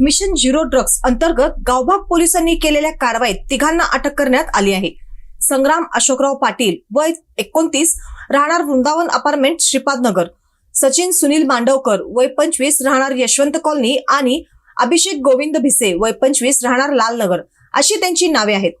Mission zero drugs अंतर्गत गावभाग पोलिसांनी केलेल्या कारवाईत तिघांना अटक करण्यात आली आहे. संग्राम अशोकराव पाटील वय एकोणतीस राहणार वृंदावन अपार्टमेंट श्रीपाद नगर सचिन सुनील मांडवकर वय पंचवीस राहणार यशवंत कॉलनी आणि अभिषेक गोविंद भिसे वय पंचवीस राहणार लालनगर अशी त्यांची नावे आहेत.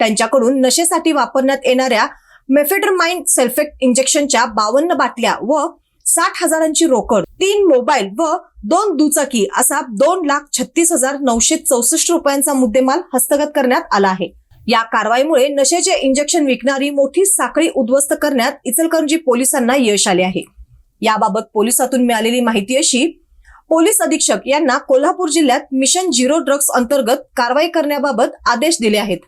त्यांच्याकडून नशेसाठी वापरण्यात येणाऱ्या मेफेड्रमाइन सल्फेट इंजेक्शनच्या बावन्न बाटल्या व साठ हजारांची रोकड तीन मोबाईल व दोन दुचाकी असा दोन लाख छत्तीस हजार नऊशे चौसष्ट रुपयांचा मुद्देमाल हस्तगत करण्यात आला आहे. या कारवाईमुळे नशेचे इंजेक्शन विकणारी मोठी साखळी उद्ध्वस्त करण्यात इचलकरंजी पोलिसांना यश आले आहे. याबाबत पोलिसातून मिळालेली माहिती अशी पोलीस अधीक्षक यांना कोल्हापूर जिल्ह्यात मिशन झिरो ड्रग्ज अंतर्गत कारवाई करण्याबाबत आदेश दिले आहेत.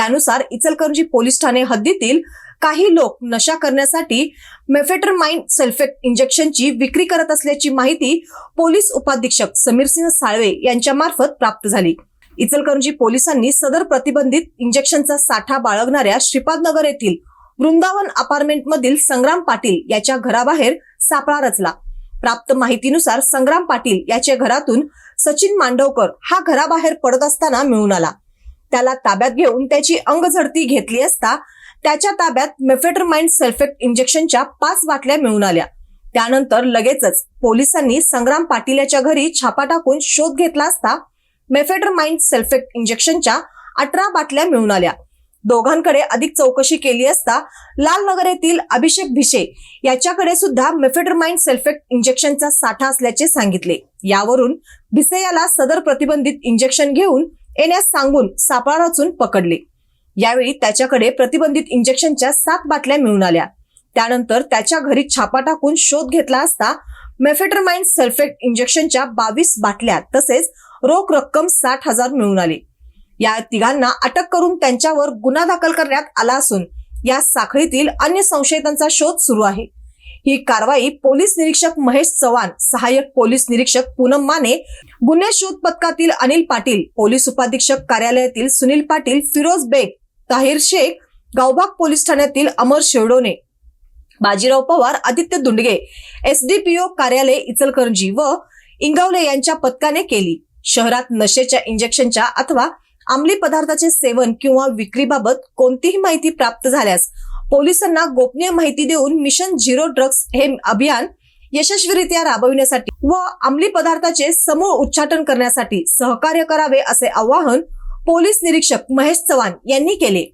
त्यानुसार इचलकरंजी पोलीस ठाणे हद्दीतील काही लोक नशा करण्यासाठी मेफेटरमाइन सल्फेट इंजेक्शनची विक्री करत असल्याची माहिती पोलीस उपाधीक्षक समीरसिंह साळवे यांच्या मार्फत प्राप्त झाली. इचलकरंजी पोलिसांनी सदर प्रतिबंधित इंजेक्शनचा साठा बाळगणाऱ्या श्रीपाद नगर येथील वृंदावन अपार्टमेंट मधील संग्राम पाटील याच्या घराबाहेर सापळा रचला. प्राप्त माहितीनुसार संग्राम पाटील याच्या घरातून सचिन मांडवकर हा घराबाहेर पडत असताना मिळून आला. त्याला ताब्यात घेऊन त्याची अंगझडती घेतली असता त्याच्या ताब्यात मेफेटरमाइन सल्फेट इंजेक्शनच्या पाच बाटल्या मिळून आल्या. त्यानंतर लगेचच पोलिसांनी संग्राम पाटील याच्या घरी छापा टाकून शोध घेतला असता मेफेटरमाइन सल्फेट इंजेक्शनच्या अठरा बाटल्या मिळून आल्या. दोघांकडे अधिक चौकशी केली असता लालनगर येथील अभिषेक भिशे याच्याकडे सुद्धा मेफेटरमाइन सल्फेट इंजेक्शनचा साठा असल्याचे सांगितले. यावरून भिसे याला सदर प्रतिबंधित इंजेक्शन घेऊन येण्यास सांगून सापळा रचून पकडले. यावेळी त्याच्याकडे प्रतिबंधित इंजेक्शनच्या सात बाटल्या मिळून आल्या. त्यानंतर त्याच्या घरी छापा टाकून शोध घेतला असता मेफेटरमाइन सल्फेट इंजेक्शनच्या बावीस बाटल्या तसेच रोख रक्कम साठ हजार मिळून आली. या तिघांना अटक करून त्यांच्यावर गुन्हा दाखल करण्यात आला असून या साखळीतील अन्य संशयितांचा शोध सुरू आहे. ही कारवाई पोलीस निरीक्षक महेश चव्हाण सहाय्यक पोलीस निरीक्षक पूनम माने गुन्हे शोध पथकातील अनिल पाटील पोलीस उपाधीक्षक कार्यालयातील सुनील पाटील फिरोज बेग ताहिर शेख गावभाग पोलीस ठाण्यातील अमर शेवडोने बाजीराव पवार आदित्य दुंडगे एसडीपीओ कार्यालय इचलकरंजी व इंगवले यांच्या पथकाने केली. शहरात नशेच्या इंजेक्शनच्या अथवा अंमली पदार्थाचे सेवन किंवा विक्रीबाबत कोणतीही माहिती प्राप्त झाल्यास पोलिसांना गोपनीय माहिती देऊन मिशन झिरो ड्रग्ज हे अभियान यशस्वीरित्या राबविण्यासाठी व अंमली पदार्थाचे समूळ उच्चाटन करण्यासाठी सहकार्य करावे असे आवाहन पोलीस निरीक्षक महेश चव्हाण यांनी केले.